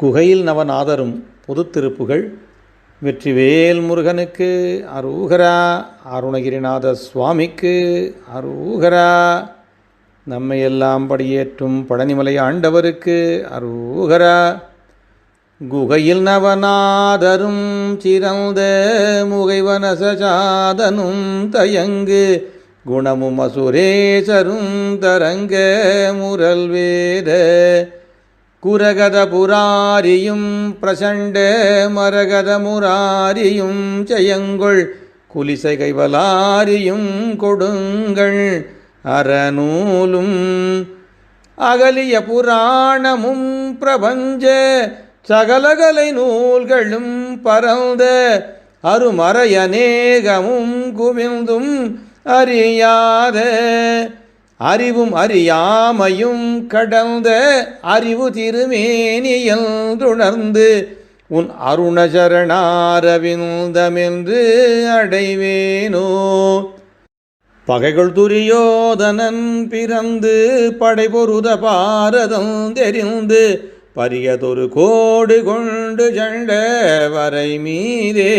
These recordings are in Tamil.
குகையில் நவநாதரும் பொதுத்திருப்புகள். வெற்றிவேல் முருகனுக்கு அரூகரா அருணகிரிநாத சுவாமிக்கு அரூகரா. நம்மையெல்லாம் படியேற்றும் பழனிமலை ஆண்டவருக்கு அரூகரா. குகையில் நவநாதரும் சிறந்த முகைவனசாதனும் தயங்கு குணமும் அசுரேசரும் தரங்க முரல்வேத. குரகத புராரியும் பிரசண்ட மரகத முராரியும் செயங்கொள் குலிசை கைவலாரியும் கொடுங்கள் அறநூலும். அகலிய புராணமும் பிரபஞ்ச சகலகலை நூல்களும் பரந்த அருமறையநேகமும் குவிந்தும் அறியாத அறிவும் அறியாமையும் கடந்த அறிவு திருமேனியல் துணர்ந்து உன் அருணசரணாரவிந்தமென்று அடைவேனோ. பகைகள் துரியோதனன் பிறந்து படைபொருத பாரதம் தெரிந்து பரியதொரு கோடு கொண்டு சண்ட வரை மீதே.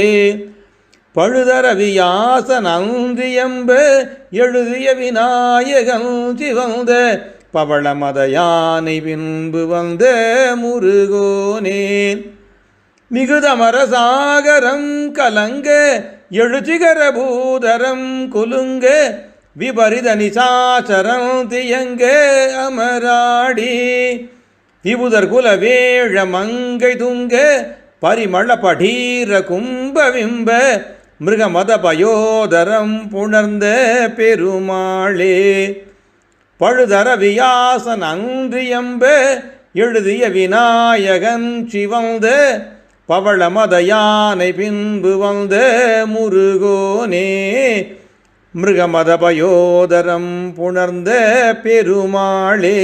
பழுதர வியாசன் எழுதிய விநாயகன் சிவந்த பவளமத யானை பின்பு வந்த முருகோனேன் மிகுதமரசாகரம் கலங்க எழுச்சிகர பூதரம் குலுங்க விபரித நிசாசரம் தியங்க அமராடி. விபுதர் குல வேழ மங்கை துங்க பரிமள படீர கும்பவிம்ப மிருகமத பயோதரம் புணர்ந்த பெருமாளே. பழுதர வியாசன் அன்றியம்ப எழுதிய விநாயகன் சிவந்த பவள மத யானை பின்பு வந்த முருகோனே. மிருகமத பயோதரம் புணர்ந்த பெருமாளே.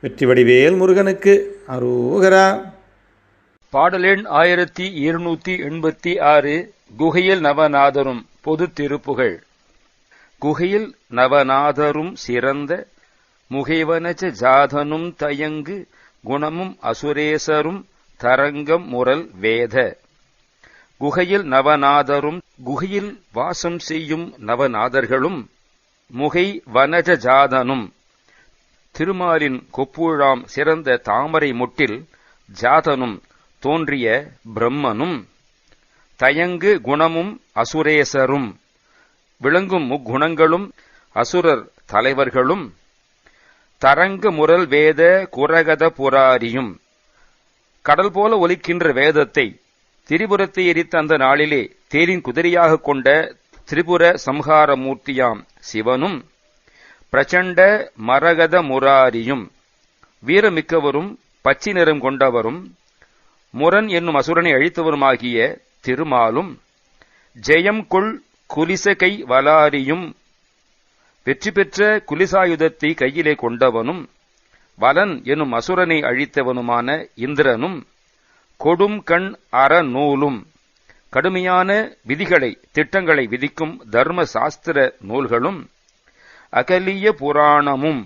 வெற்றி வடிவேல் முருகனுக்கு அரோகரா. பாடலெண் ஆயிரத்தி இருநூத்தி எண்பத்தி ஆறு குகையில் நவநாதரும் பொது திருப்புகழ் குகையில் நவநாதரும் சிறந்த முகைவனச்ச ஜாதனும் தயங்கு குணமும் அசுரேசரும் தரங்கம் முரல் வேத. குகையில் நவநாதரும் குகையில் வாசம் செய்யும் நவநாதர்களும் முகை வனஜ ஜாதனும் திருமாலின் கொப்புழாம் சிறந்த தாமரை முட்டில் ஜாதனும் தோன்றிய பிரம்மனும் தயங்கு குணமும் அசுரேசரும். விளங்கும் முக்குணங்களும் அசுரர் தலைவர்களும். தரங்க முரல் வேத குரகத புராரியும். கடல் போல ஒலிக்கின்ற வேதத்தை திரிபுரத்தை எரித்த அந்த நாளிலே தேரின் குதிரையாக கொண்ட திரிபுர சம்ஹாரமூர்த்தியாம் சிவனும் பிரச்சண்ட மரகத முராரியும் வீரமிக்கவரும் பச்சை நிறம் கொண்டவரும் முரண் என்னும் அசுரனை அழித்தவருமாகிய திருமாலும் ஜெயம் கொள் குலிசகை வலாரியும் வெற்றி பெற்ற குலிசாயுதத்தை கையிலே கொண்டவனும் வலன் எனும் அசுரனை அழித்தவனுமான இந்திரனும் கொடும் கண் அறநூலும் கடுமையான விதிகளை திட்டங்களை விதிக்கும் தர்ம சாஸ்திர நூல்களும் அகலிய புராணமும்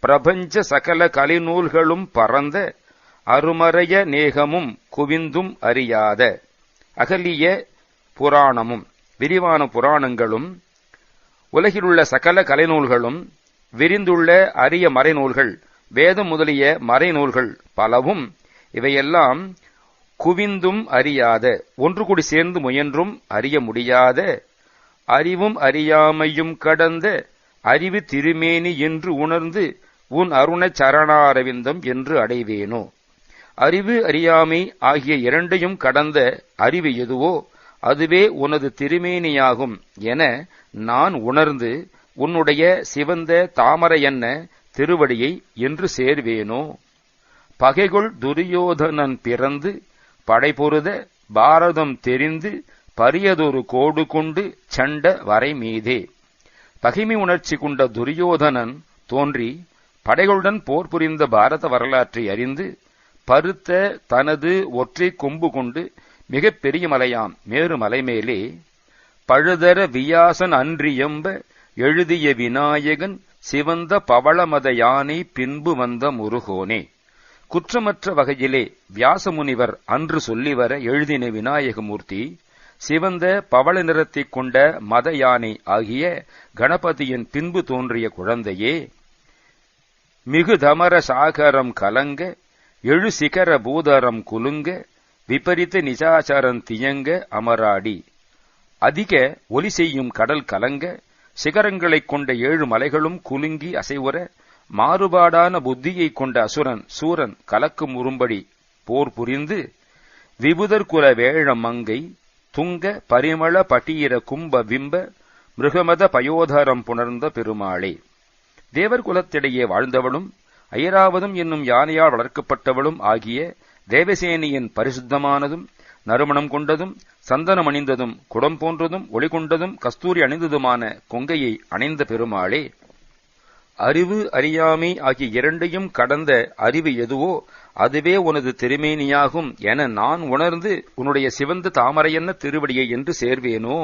பிரபஞ்ச சகல கலிநூல்களும் பரந்த அருமறைய நேகமும் குவிந்தும் அறியாத அகலிய புராணமும். விரிவான புராணங்களும் உலகிலுள்ள சகல கலைநூல்களும் விரிந்துள்ள அரிய மறைநூல்கள் வேதம் முதலிய மறைநூல்கள் பலவும் இவையெல்லாம் குவிந்தும் அறியாத ஒன்று கூடி சேர்ந்து முயன்றும் அறிய முடியாத அறிவும் அறியாமையும் கடந்த அறிவு திருமேனி என்று உணர்ந்து உன் அருண சரணாரவிந்தம் என்று அடைவேனோ. அறிவு அறியாமை ஆகிய இரண்டையும் கடந்த அறிவு எதுவோ அதுவே உனது திருமேனியாகும் என நான் உணர்ந்து உன்னுடைய சிவந்த தாமரையன்ன திருவடியை என்று சேர்வேனோ. பகைகொள் துரியோதனன் பிறந்து படைபொருத பாரதம் தெரிந்து பரியதொரு கோடு கொண்டு சண்ட வரை மீதே. பகிமை உணர்ச்சி கொண்ட துரியோதனன் தோன்றி படைகளுடன் போர் புரிந்த பாரத வரலாற்றை அறிந்து பருத்த தனது ஒற்றை கொம்பு கொண்டு மிகப் பெரிய மலையாம் மேரு மலைமேலே பழுதர வியாசன் அன்றியம்ப எழுதிய விநாயகன் சிவந்த பவளமத யானை பின்பு வந்த முருகோனே. குற்றமற்ற வகையிலே வியாசமுனிவர் அன்று சொல்லிவர எழுதின விநாயகமூர்த்தி சிவந்த பவள நிறத்தைக் கொண்ட மத யானை ஆகிய கணபதியின் பின்பு தோன்றிய குழந்தையே மிகுதமர சாகரம் கலங்க எழு சிகர பூதரம் குலுங்க விபரீத நிசாச்சரன் தியங்க அமராடி. அதிக ஒலி செய்யும் கடல் கலங்க சிகரங்களைக் கொண்ட ஏழு மலைகளும் குலுங்கி அசைவுற மாறுபாடான புத்தியைக் கொண்ட அசுரன் சூரன் கலக்கும் உரும்படி போர் புரிந்து விபுதர்குல வேழ மங்கை துங்க பரிமள பட்டீர கும்ப விம்ப மிருகமத பயோதரம் புணர்ந்த பெருமாளே. தேவர் குலத்திடையே வாழ்ந்தவளும் ஐராவதம் என்னும் யானையால் வளர்க்கப்பட்டவளும் ஆகிய தேவசேனியின் பரிசுத்தமானதும் நறுமணம் கொண்டதும் சந்தனம் அணிந்ததும் குடம் போன்றதும் ஒளி கொண்டதும் கஸ்தூரி அணிந்ததுமான கொங்கையை அணிந்த பெருமாளே. அறிவு அறியாமை ஆகிய இரண்டையும் கடந்த அறிவு எதுவோ அதுவே உனது திருமேனியாகும் என நான் உணர்ந்து உன்னுடைய சிவந்த தாமரையன்ன திருவடியை என்று சேர்வேனோ?